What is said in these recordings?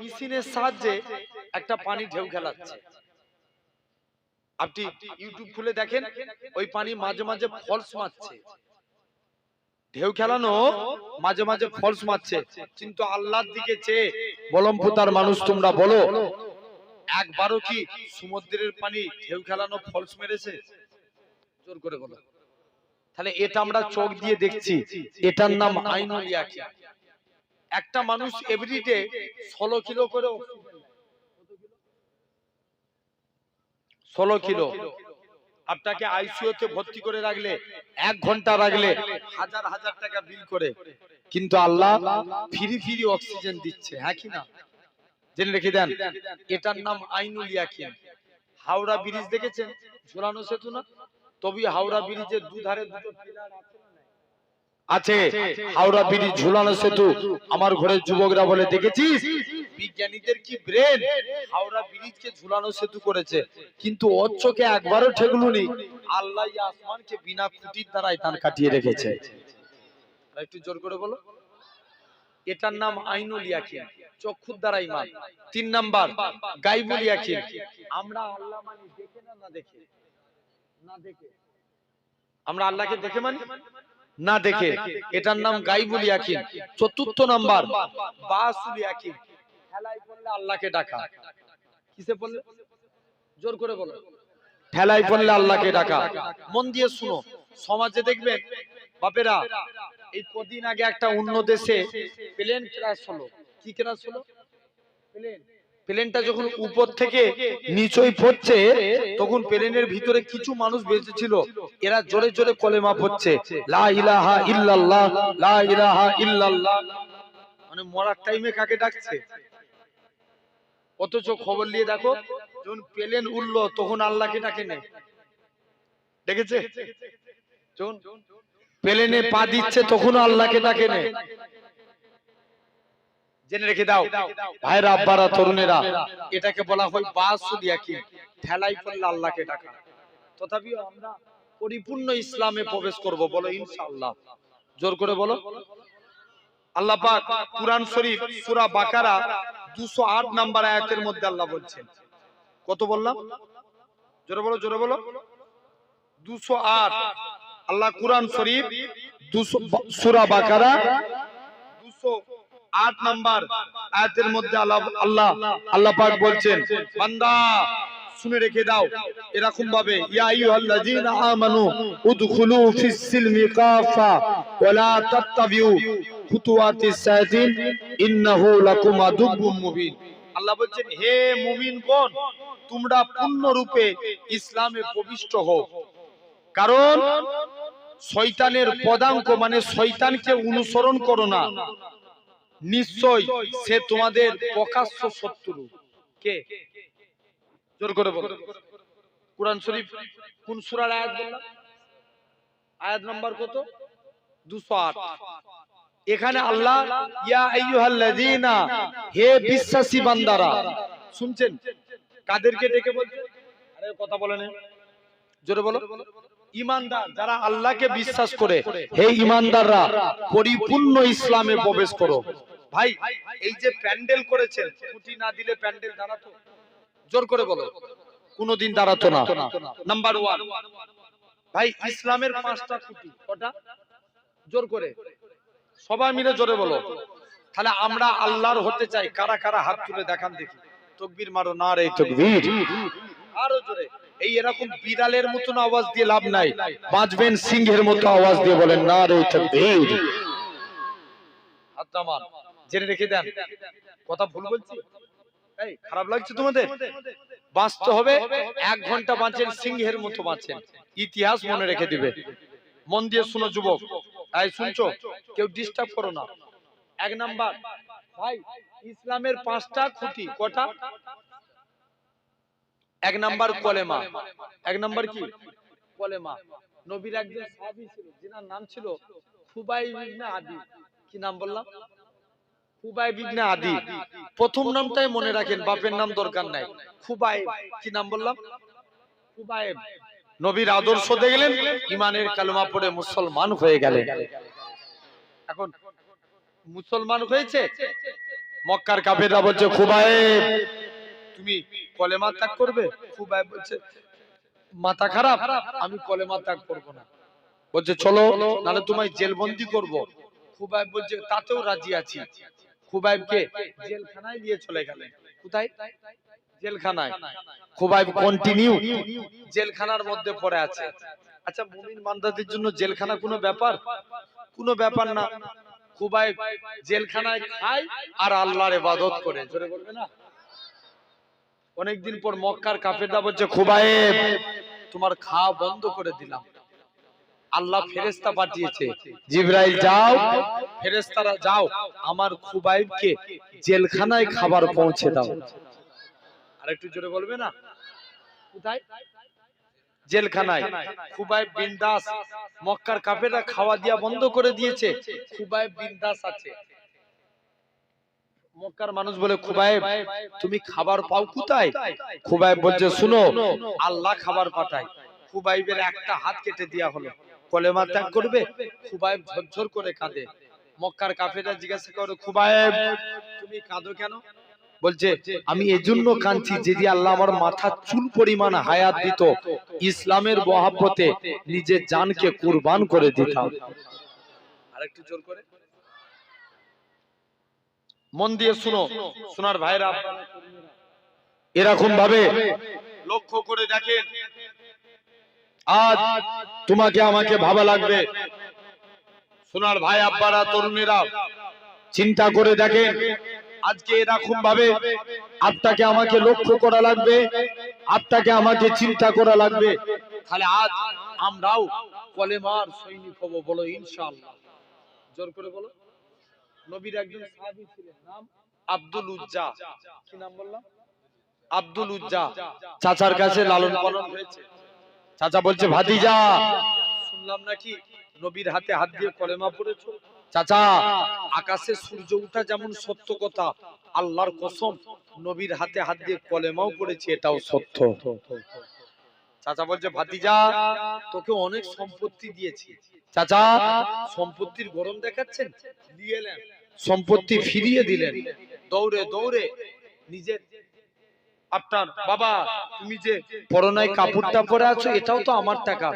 মেশিনের সাহায্যে একটা পানি ঢেউ খেলাচ্ছে। আপনি ইউটিউব খুলে দেখেন, ওই পানি মাঝে মাঝে ফলস মারছে। ঢেউ খেলানো মাঝে মাঝে ফলস মারছে। কিন্তু আল্লাহর দিকে চেয়ে বলমপুতার মানুষ তোমরা বলো, একবারও কি সমুদ্রের পানি ঢেউ খেলানো ফলস মেরেছে? জোর করে বলো। তাহলে এটা আমরা চোখ দিয়ে দেখছি। এটার নাম আইনুল ইয়াকিন। একটা মানুষ এভরিডে ষোলো কিলো করে ষোলো কিলো। আপনাকে আইসিইউতে ভর্তি করে রাখলে এক ঘণ্টা রাখলে হাজার হাজার টাকা বিল করে। কিন্তু আল্লাহ ফ্রি ফ্রি অক্সিজেন দিচ্ছে হ্যাঁ কি না? জেনে রেখে দেন এটার নাম আইনুল ইয়াকিন। হাওড়া ব্রিজ দেখেছেন? ঝোলানো সেতু না? তবে হাওড়া ব্রিজের দুধারে দুটো পিলার আছে? আছে। হাওড়া ব্রিজ ঝুলানো সেতু। আমার ঘরের যুবকরা বলে, দেখেছিস? বিজ্ঞানীদের কি ব্রেন হাওড়া ব্রিজকে ঝুলানো সেতু করেছে। কিন্তু ওর চোখে একবারও ঠেকলুনি আল্লাহ আসমানকে বিনা খুঁটির দ্বারাই তান কাটিয়ে রেখেছে। একটু জোর করে বলো। এটার নাম আইনুল ইয়াকিন, চক্ষুর দ্বারা ইমান। তিন নাম্বার, গাইবুল ইয়াকিন। আমরা আল্লাহ মানি দেখে না না দেখে? না দেখে। আমরা আল্লাহকে দেখে মানি? না দেখে। এটার নাম গাইবুল ইয়াকিন। চতুর্থ নাম্বার বাসুল ইয়াকিন। খেলায় পড়লে আল্লাহকে ডাকা। কিসে পড়লে? জোর করে বলো। ঠেলায় পড়লে আল্লাহকে ডাকা। মন দিয়ে শুনো। সমাজে দেখবেন বাপেরা এই কদিন আগে একটা অন্য দেশে প্লেন ক্রাশ হলো। কি ক্রাশ হলো? প্লেন। প্লেনটা যখন উপর থেকে নিচই পড়ছে তখন প্লেনের ভিতরে কিছু মানুষ বেঁচে ছিল। এরা জোরে জোরে কলেমা পড়ছে। লা ইলাহা ইল্লাল্লাহ লা ইলাহা ইল্লাল্লাহ। মানে মরার টাইমে কাকে ডাকছে? অথচ খবর নিয়ে দেখো যখন প্লেন উঠল তখন আল্লাহকে ডাকে নেই দেখেছে? যখন প্লেনে পা দিচ্ছে তখন আল্লাহকে ডাকে নেই জেনে রেখে দাও। ভাইরা আব্বারা তরুণেরা, এটাকে বলা হয় বাসুদিয়া কি ঠেলাই পড়লে আল্লাহকে ডাকা। তথাপিও আমরা পরিপূর্ণ ইসলামে প্রবেশ করব বলো, ইনশাআল্লাহ। জোর করে বলো। আল্লাহ পাক কুরআন শরীফ, সূরা বাকারা 208 নাম্বার আয়াতের মধ্যে আল্লাহ বলছেন। কত বললাম? জোরে বলো জোরে বলো। 208 আল্লাহ কুরআন শরীফ 200 সূরা বাকারা 208 নাম্বার আয়াতের মধ্যে আল্লাহ আল্লাহ পাক বলছেন, বান্দা, শুনে রেখে দাও। এরকম ভাবে, ইয়া আমানু উদখুলু ফিস সিলমি কাফা ওয়ালা তাত্তাবিউ খুতুওয়াতিস ইন্নাহু লাকুম আদুব্বুম মুবিন। আল্লাহ বলছেন, হে মুমিনগণ তোমরা পূর্ণ রূপে ইসলামে প্রবিষ্ট হও। কারণ, শয়তানের পদাঙ্ক মানে শয়তানকে অনুসরণ করো না। নিশ্চয় সে তোমাদের প্রকাশ্য শত্রু। কে? জোর করে বলো। কোরআন শরীফ কোন সূরার আয়াত বললাম? আয়াত নাম্বার কত? 208 এখানে আল্লাহ ইয়া আইয়ুহাল্লাযীনা হে বিশ্বাসী বান্দারা। শুনছেন? কাদেরকে ডেকে বলছে? আরে কথা বলেন জোরে বলো। ইমানদার যারা আল্লাহকে বিশ্বাস করে। হে ইমানদাররা পরিপূর্ণ ইসলামে প্রবেশ করো। ভাই, এই যে প্যান্ডেল করেছেন ছুটি না দিলে প্যান্ডেল দাঁড়াতো? জোর করে বলো। কোনোদিন দাঁড়াতো না। নাম্বার ওয়ান ভাই, ইসলামের পাঁচটা খুঁটি, কটা? জোর করে। সবাই মিলে জোরে বলো। তাহলে আমরা আল্লাহর হতে চাই। কারা কারা হাত তুলে দেখান দেখি। তকবীর মারো না রে তকবীর। আরও জোরে। এই এরকম বিড়ালের মতন আওয়াজ দিয়ে লাভ নাই। বাঁচবেন সিংহের মতো আওয়াজ দিয়ে বলেন, না রে তকবীর। হাত নামান। জেনে রেখে দেন। কথা ভুল বলছি? খারাপ লাগছে তোমাদের? বাঁচতে হবে, এক ঘণ্টা বাঁচেন, সিংহের মতো বাঁচেন। ইতিহাস মনে রেখে দিবে। মন দিয়ে শুনো যুবক। এই, শুনছো? কেউ ডিস্টার্ব করো না। এক নাম্বার। ভাই, ইসলামের পাঁচটা খুঁটি, কটা? এক নাম্বার কলেমা। এক নাম্বার কি? কলেমা। নবীর একজন সাহাবী ছিল, যিনার নাম ছিল খুবাই ইবনে আদি। কি নাম বললাম? খুবাই ইবনে আদি। প্রথম নামটাই মনে রাখেন বাপের নাম দরকার নাই। খুবাই কি নাম বললাম? খুবাইব নবীর আদর্শ দেখলেন ইমানের কালমা পড়ে মুসলমান হয়ে গেলেন। এখন মুসলমান হয়েছে? মক্কার কাফেররা বলছে খুবাইব তুমি কলেমা ত্যাগ করবে? খুবাইব বলছে মাথা খারাপ আমি কলেমা ত্যাগ করব না। বলছে চলো নাহলে তোমায় জেলবন্দি করব। খুবাইব বলছে তাতেও রাজি আছি। খুবাইবকে জেলখানায় নিয়ে চলে গেলেন। কোথায়? জেলখানায়। খুবাইব কন্টিনিউ জেলখানার মধ্যে পড়ে আছে। আচ্ছা মুমিন বান্দাদের জন্য জেলখানা কোনো ব্যাপার? কোনো ব্যাপার না। খুবাইব জেলখানায় খায় আর আল্লাহর ইবাদত করে। জোরে বলবে না? অনেকদিন পর মক্কার কাফেররা বলছে খুবাইব তোমার খাওয়া বন্ধ করে দিলাম। আল্লাহ ফেরেস্তা পাঠিয়েছে। জিব্রাইল যাও ফেরেস্তারা যাও। আমার খুবাইবকে জেলখানায় খাবার পৌঁছে দাও। আর একটু জোরে বলবে না? কোথায়? জেলখানায়। খুবাইব বিন্দাস মক্কার কাফেররা খাওয়া দিয়া বন্ধ করে দিয়েছে। খুবাইব বিন্দাস আছে। মক্কার মানুষ বলে খুবাইব তুমি খাবার পাও কোথায়? খুবাইব বলছে শুনো আল্লাহ খাবার পাঠায়। খুবাইবের একটা হাত কেটে দেয়া হলো। কলেমা ত্যাগ করবে খুবাইব ঝরঝর করে কাঁদে। মক্কার কাফেররা জিজ্ঞাসা করে খুবাইব তুমি কাঁদো কেন? বলছে আমি এজন্য কাঁদছি যদি আল্লাহ আমার মাথা চুল পরিমাণ হায়াত দিত। ইসলামের মহাব্বতে নিজের জানকে কুরবান করে দিতাম। আরেকটু জোর করে। মন দিয়ে শুনো সোনার ভাইরা এরকম ভাবে লক্ষ্য করে দেখেন আজ তোমাকে আমাকে ভাবা লাগবে। সোনার ভাই, আব্বারা, তরুণেরা, চিন্তা করে দেখেন, আজকে এরকম ভাবে আপনাকে আমাকে লক্ষ্য করা লাগবে, আপনাকে আমাকে চিন্তা করা লাগবে। তাহলে আজ আমরাও কলেমার সৈনিক হব বলো, ইনশাআল্লাহ। জোর করে বলো। নবীর একজন সাহাবী ছিলেন, নাম আব্দুল উজ্জা। কি নাম বললাম? আব্দুল উজ্জা, চাচার কাছে লালন পালন হয়েছে। চাচা বলছে ভাতিজা। শুনলাম নাকি নবীর হাতে হাত দিয়ে কলেমা পড়েছো? চাচা আকাশে সূর্য উঠা যেমন সত্য কথা আল্লাহর কসম নবীর হাতে হাত দিয়ে কলেমাও পড়েছি এটাও সত্য। চাচা বলছে ভাতিজা তোকে অনেক সম্পত্তি দিয়েছি। চাচা সম্পত্তির গরম দেখাচ্ছেন? দিয়ে সম্পত্তি ফিরিয়ে দিলেন। দৌড়ে দৌড়ে নিজের আপনার বাবা তুমি যে পরনায় কাপড়টা পরে আছো এটাও তো আমার টাকা।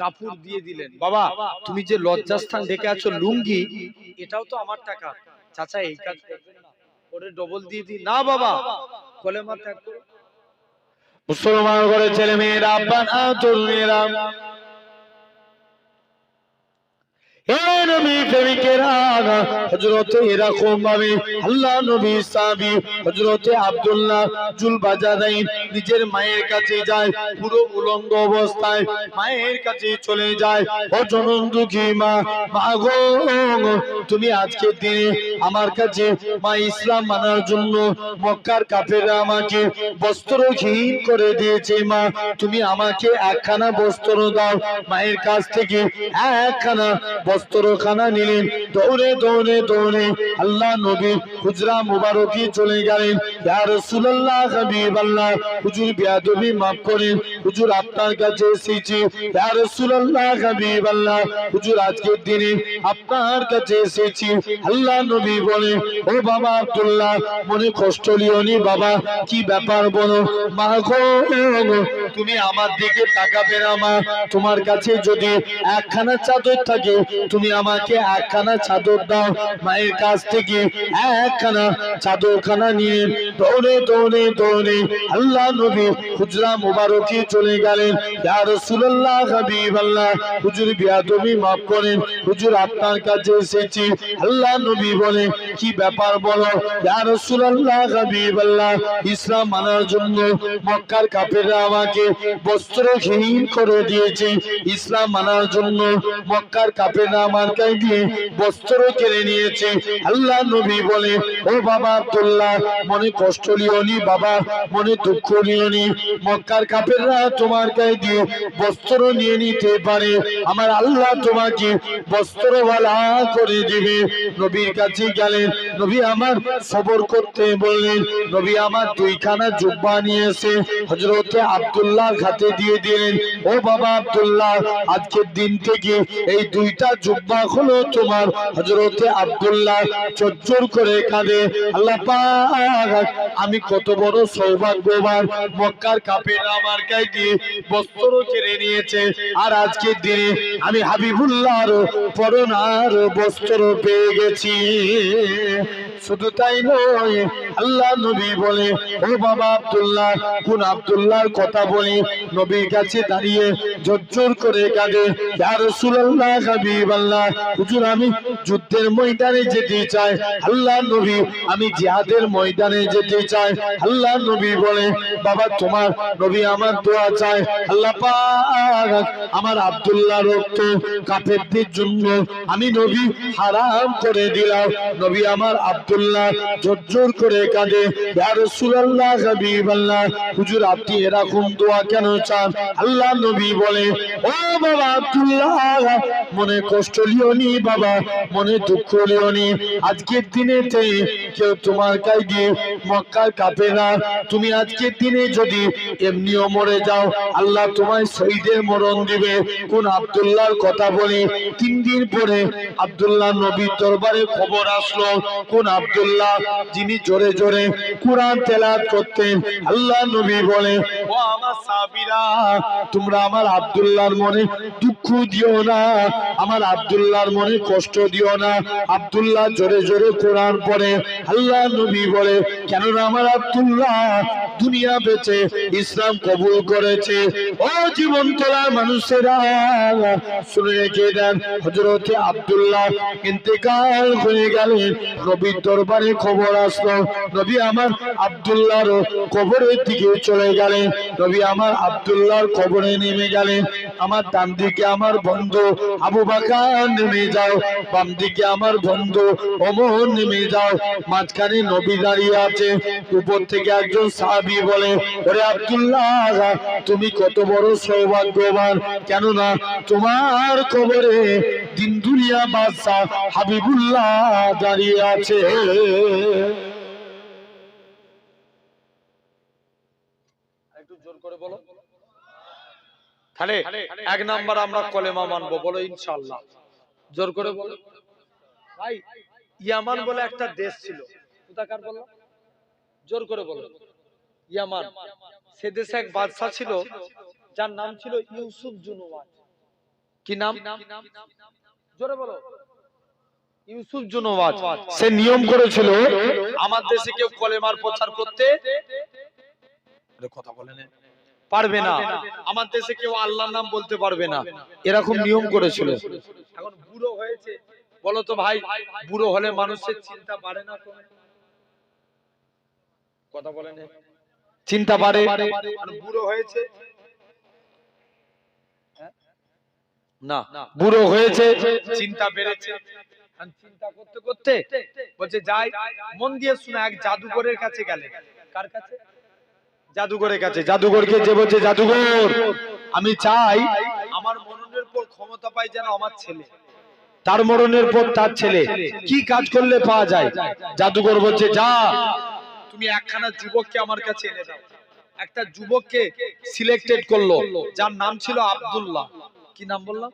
কাপড় দিয়ে দিলেন। বাবা তুমি যে লজ্জাস্থান ডেকে আছো লুঙ্গি এটাও তো আমার টাকা। চাচা এই কাজ করবেন না। পরে ডবল দিয়ে দি না বাবা। কলেমা ত্যাগ করো। মুসলমান করে ছেলে মেয়েরা আব্বা না তরুণেরা নিজের মায়ের কাছে যায়, পুরো উলঙ্গ অবস্থায় মায়ের কাছে চলে যায়। ও জনম দুঃখী মা তুমি আজকের দিনে আমার কাছে মা ইসলাম মানার জন্য মক্কার কাফেররা আমাকে বস্ত্রহীন করে দিয়েছে মা। তুমি আমাকে একখানা বস্ত্র দাও, মায়ের কাছ থেকে একখানা বস্ত্রখানা নিলেন। দৌড়ে দৌড়ে দৌড়ে আল্লাহ নবী হুজরা মুবারকি চলে গেলেন। কাছে এসেছি। আল্লাহ বলে, ও বাবা মনে কষ্ট লিওনি বাবা, কি ব্যাপার বলো? মা তুমি আমার দিকে তাকাবে না তোমার কাছে যদি একখানা চাদর থাকে তুমি আমাকে একখানা চাদর দাও মায়ের কাছ থেকে। একখানা চাদরখানা নিয়ে দৌড়ে দৌড়ে দৌড়ে আল্লাহ নবী হুজরা মুবারকি চলে গেলেন। ইয়া রাসূলুল্লাহ হাবিবাল্লাহ। মাফ করেন। হুজুর আপনার কাছে এসেছি। আল্লাহ নবী বলে, কি ব্যাপার বলো? ইয়া রাসূলুল্লাহ হাবিবাল্লাহ। ইসলাম মানার জন্য মক্কার কাফেররা আমাকে বস্ত্রহীন করে দিয়েছে। ইসলাম মানার জন্য মক্কার কাফেররা আমার কাছে বস্ত্র কেড়ে নিয়েছে। আল্লাহ নবী বলে, ও বাবা আব্দুল্লাহ, মনে কষ্ট বাবা, মনে দুঃখ মক্কার কাফেররা তোমার বস্ত্র নিয়ে নিতে পারে। আমার আল্লাহ তোমাকে বস্ত্রওয়ালা করে দিবে। নবীর কাছে গেলেন। নবী আমার সবর করতে বললেন। নবী আমার দুইখানা জুব্বা নিয়ে এসে হজরতে আব্দুল্লাহর হাতে দিয়ে দিলেন। ও বাবা আব্দুল্লাহ, আজকের দিন থেকে এই দুইটা জুব্বা হলো তোমার হজরতে আবদুল্লাহ চজ্জর করে কাঁদে। আল্লাহ আমি কত বড় সৌভাগ্যবান, মক্কার কাপের আমার কাইকে বস্ত্র কেড়ে নিয়েছে। আর আজকের দিনে আমি হাবিবুল্লাহর পরনার বস্ত্র পেয়ে গেছি। শুধু তাই নয়, আল্লাহ নবী বলে, ও বাবা আব্দুল্লাহ, কোন আব্দুল্লাহর কথা বলি? নবীর কাছে দাঁড়িয়ে জোর করে কাঁদে হুজুর, আমি যুদ্ধের ময়দানে যেতে চাই। আল্লাহ নবী, আমি জিহাদের ময়দানে যেতে চাই। আল্লাহ নবী বলে, বাবা, তোমার নবী আমার দোয়া চাই আল্লাহ আমার আব্দুল্লাহ রক্ত কাফেরদের জন্য আমি নবী হারাম করে দিলাম। নবী আমার জোর করে কাঁদে। হুজুর, আপনি এরকম দোয়া কেন চান? আল্লাহ নবী বলে, ও বাবা মনে কষ্ট লিও নি বাবা, মনে দুঃখ লিও নি। আজকের দিনেতে কেউ তোমার কাছে মক্কার না তুমি আজকের দিনে যদি এমনিও মরে যাও, আল্লাহ তোমায় শহীদের মরণ দিবে। কোন আব্দুল্লাহর কথা বলে তিন দিন পরে আব্দুল্লাহ নবীর দরবারে খবর আসলো, কোন আব্দুল্লাহ, যিনি জোরে জোরে কোরআন তেলাত করতেন, আল্লাহ নবী বলে, ও আমার সাবিরা তোমরা আমার আব্দুল্লাহর মনে দুঃখ দিও না, আমার আব্দুল্লাহর মনে কষ্ট দিও না। আব্দুল্লাহ জোরে জোরে কোরআন পড়ে, আল্লাহ নবী বলে, কেননা আমার আব্দুল্লাহ দুনিয়া বেঁচে ইসলাম কবুল করেছে। ও জীবন তোলা মানুষেরা শুনে রেখে দেন হজরতে আব্দুল্লাহ ইন্তেকাল হয়ে গেলেন নবীর দরবারে খবর আসলো, নবী আমার আব্দুল্লাহর কবরের দিকে চলে গেলেন, নবী আমার আবদুল্লাহর কবরে নেমে গেলেন। আমার ডান দিকে আমার বন্ধু আবু বাকার নেমে যাও। বাম দিকে আমার বন্ধু অমর নেমে যাও। মাঝখানে নবী দাঁড়িয়ে আছে। উপর থেকে একজন সাহাবি বলে, ওরে আব্দুল্লাহ, তুমি কত বড় সৌভাগ্যবান। কেননা তোমার কবরে দিন দুনিয়া বাদশাহ হাবিবুল্লাহ দাঁড়িয়ে আছে। জোর করে বলো। তাহলে এক নাম্বার আমরা কলেমা মানবো বলো ইনশাল্লাহ জোর করে বলো। ভাই ইয়ামান বলে একটা দেশ ছিল। কোথাকার বলো? জোর করে বলো। ইয়ামান। সে দেশে এক বাদশা ছিল যার নাম ছিল ইউসুফ জুনুওয়াত কি নাম? জোরে বলো। ইউসুফ জুনুওয়াত সে নিয়ম করেছিল আমার দেশে কেউ কলেমার প্রচার করতে কথা বলে না। পারবে না। আমার দেশে কেউ আল্লাহর নাম বলতে পারবে না। এরকম নিয়ম করেছিল। এখন বুড়ো হয়েছে। বলো তো ভাই বুড়ো হলে মানুষের চিন্তা বাড়ে না? কথা বলে না। চিন্তা বাড়ে। আর বুড়ো হয়েছে? হ্যাঁ? না। বুড়ো হয়েছে। চিন্তা বেড়েছে। আর চিন্তা করতে করতে বলছে যাই মন দিয়ে শোনা এক জাদুঘরের কাছে গেলে। কার কাছে? জাদুঘরের কাছে, জাদুঘরকে যে বলছে জাদুঘর। আমি চাই আমার মননের পর ক্ষমতা পাই যেন আমার ছেলে। তার মরণের পর তার ছেলে। কি কাজ করলে পাওয়া যায়? জাদুঘর বলছে, যা, তুমি একখানা যুবককে আমার কাছে এনে দাও। একটা যুবককে সিলেক্টেড করল, যার নাম ছিল আব্দুল্লাহ। কি নাম বললাম?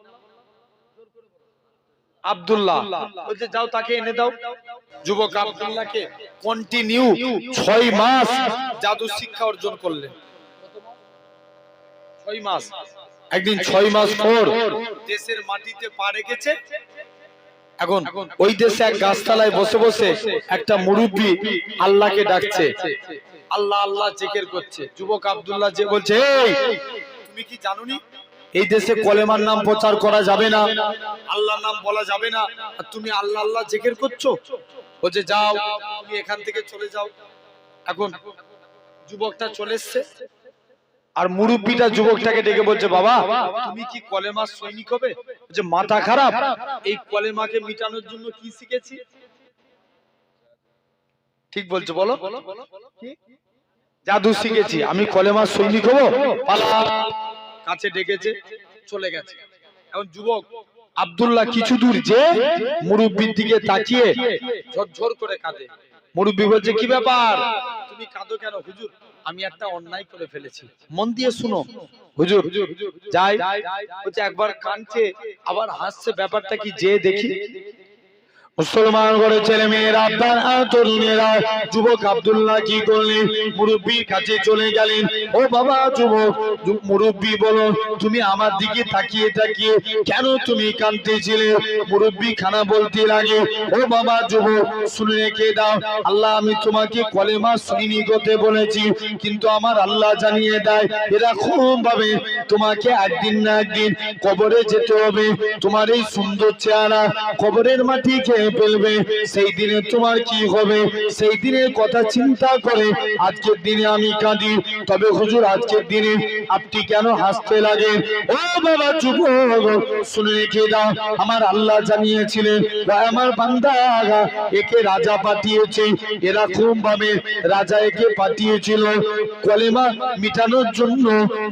আব্দুল্লাহ বলছে যাও তাকে এনে দাও। যুবক আব্দুল্লাহকে কন্টিনিউ ছয় মাস জাদু শিক্ষা অর্জন করলেন। ছয় মাস। একদিন ছয় মাস পর দেশের মাটিতে পা রেখেছে। এখন ওই দেশে এক গাছতলায় বসে বসে একটা মুরব্বী আল্লাহকে ডাকছে। আল্লাহ আল্লাহ জেকের করছে। যুবক আব্দুল্লাহ যে বলছে তুমি কি জানোনি এই দেশে কলেমার নাম প্রচার করা যাবে না। আল্লাহর নাম বলা যাবে না। আর তুমি আল্লাহ আল্লাহ জেকের করছ? বলছে যাও তুমি এখান থেকে চলে যাও। এখন যুবকটা চলে এসছে। আর মুরব্বীটা যুবকটাকে ডেকে বলছে বাবা তুমি কি কলেমার সৈনিক হবে? যে মাথা খারাপ। এই কলেমাকে মিটানোর জন্য কি শিখেছি? ঠিক বলছো বলো। কি? জাদু শিখেছি। আমি কলেমার সৈনিক হব? পালা। কাছে ডেকেছে চলে গেছে। এখন যুবক আব্দুল্লাহ কিছু দূর যে মুরব্বীর দিকে তাকিয়ে ঝরঝর করে কাঁদে। মুরব্বী বলছে কি ব্যাপার? তুমি কাঁদো কেন? হুজুর আমি একটা অন্যায় করে ফেলেছি। মন দিয়ে শুনো। হুজুর যাই বলছে একবার কাঁদছে আবার হাসছে ব্যাপারটা কি যে দেখি? মুসলমান করে ছেলে মেয়েরা আপনার তরুণেরা যুবক আব্দুল্লাহ কি করলেন? মুরব্বীর কাছে চলে গেলেন। ও বাবা, যুবক মুরব্বী বলো তুমি আমার দিকে তাকিয়ে তাকিয়ে কেন তুমি কাঁদতেছিলে? মুরব্বী খানা বলতে লাগে, ও বাবা, যুবক, শুনে রেখে দাও। আল্লাহ, আমি তোমাকে কলেমা শুনিনি করতে বলেছি, কিন্তু আমার আল্লাহ জানিয়ে দেয় এরকম ভাবে তোমাকে একদিন না একদিন কবরে যেতে হবে। তোমার এই সুন্দর চেহারা কবরের মাটি খেয়ে ফেলবে সেই দিনে তোমার কি হবে? সেই দিনের কথা চিন্তা করে আজকের দিনে আমি কাঁদি। তবে হুজুর, আজকের দিনে আপনি কেন হাসতে লাগে? ও বাবা, চুপ শুনে রেখে দাও, আমার আল্লাহ জানিয়েছিলেন আমার বান্দা একে রাজা পাঠিয়েছে। এরকম ভাবে রাজা একে পাঠিয়েছিল। কলেমা মিটানোর জন্য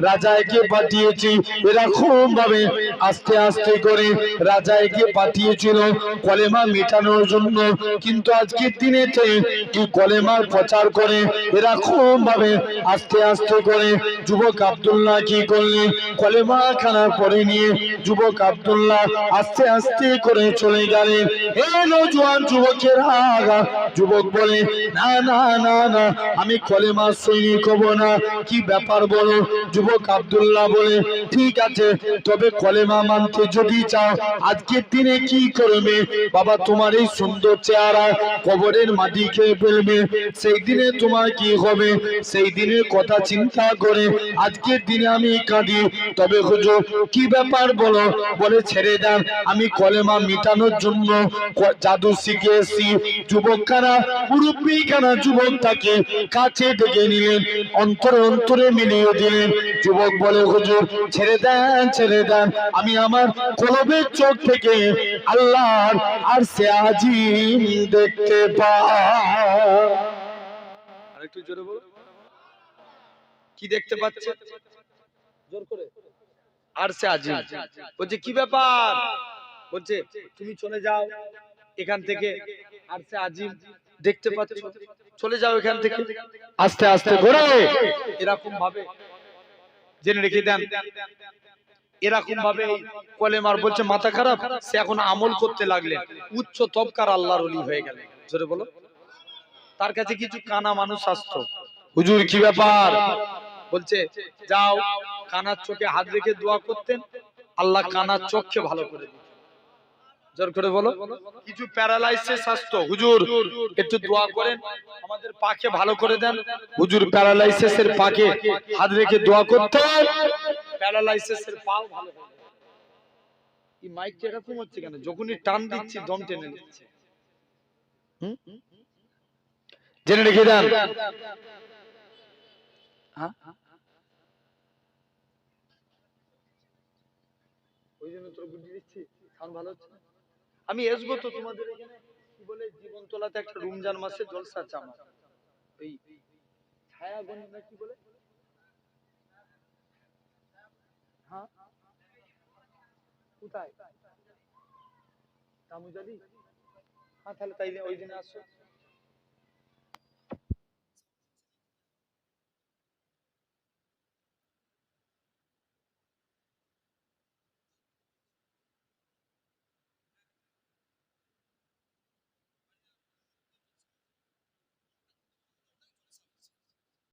রাজা একে পাঠিয়েছে। এরকম ভাবে আস্তে আস্তে করে রাজা একে পাঠিয়েছিল। কলেমা মেটানোর জন্য। কিন্তু আজকের দিনেতে কি কলেমার প্রচার করে? এরকম ভাবে আস্তে আস্তে করে যুবক আব্দুল্লাহ কি করলেন? কলেমা খানার পরে নিয়ে যুবক আব্দুল্লাহ আস্তে আস্তে করে চলে গেলেন। হে নজওয়ান যুবকের আগা যুবক বলে, না না না না, আমি কলেমা সৈনিক হব না। কি ব্যাপার বলো? যুবক আব্দুল্লাহ বলে, ঠিক আছে, তবে কলেমা মানতে যদি চাও, আজকের দিনে কি করবে? বাবা তোমার এই সুন্দর চেহারা কবরের মাটি খেয়ে ফেলবে। সেই দিনে তোমার কি হবে? সেই দিনের কথা চিন্তা করে আজকের দিনে আমি কাঁদি। তবে হুজুর, কি ব্যাপার বলো? বলে ছেড়ে দেন আমি কলেমা মিটানোর জন্য জাদু শিখে এসেছি যুবক কানা মুরব্বী কানা যুবক তাকে কাছে ডেকে নিলেন, অন্তরে অন্তরে মিলিয়ে দিলেন। যুবক বলে, হুজুর, ছেড়ে দেন ছেড়ে দেন। আমি আমার কলবের চোখ থেকে আল্লাহর আর আজিম দেখতে আরেকটু জোরে বলো কি দেখতে পাচ্ছে? জোর করে। আর সে আজিম বলছে কি ব্যাপার? বলছে তুমি চলে যাও এখান থেকে। আর সে আজিম দেখতে পাচ্ছ। চলে যাও এখান থেকে। আস্তে আস্তে ঘোরে এরকম ভাবে জেনে রেখে দেন। এরকম ভাবে কলেমার বলছে, মাথা খারাপ? সে এখন আমল করতে লাগলেন উচ্চ তবকার আল্লাহর অলি হয়ে গেল। জোরে বলো। তার কাছে কিছু কানা মানুষ আসতো। হুজুর, কি ব্যাপার? বলছে, যাও, কানার চোখে হাত রেখে দোয়া করতেন, আল্লাহ কানার চোখকে ভালো করে। জোর করে বলো। কিছু প্যারালাইসিস আসতো। হুজুর, একটু দোয়া করেন, আমাদের পাকে ভালো করে দেন। হুজুর প্যারালাইসিস এর পাকে হাত রেখে দোয়া করতেন। প্যারালাইসিস এর পাও ভালো হয়ে। এই মাইকটা এরকম হচ্ছে কেন? যখনই টান দিচ্ছি দম টেনে নিচ্ছে। জেনে রেখে দেন। হ্যাঁ? ওই জন্য তোর বুঝিয়ে দিচ্ছি। সাউন্ড ভালো হচ্ছে না? আমি আসব তো তোমাদের এখানে। কি বলে জীবন তোলাতে একটা রমজান মাসে জলসা আছে আমার। ওই ছায়াগঞ্জ না কি বলে? হ্যাঁ কোথায়? তামুজালি? হ্যাঁ তাহলে তাই ওই দিনে আসো।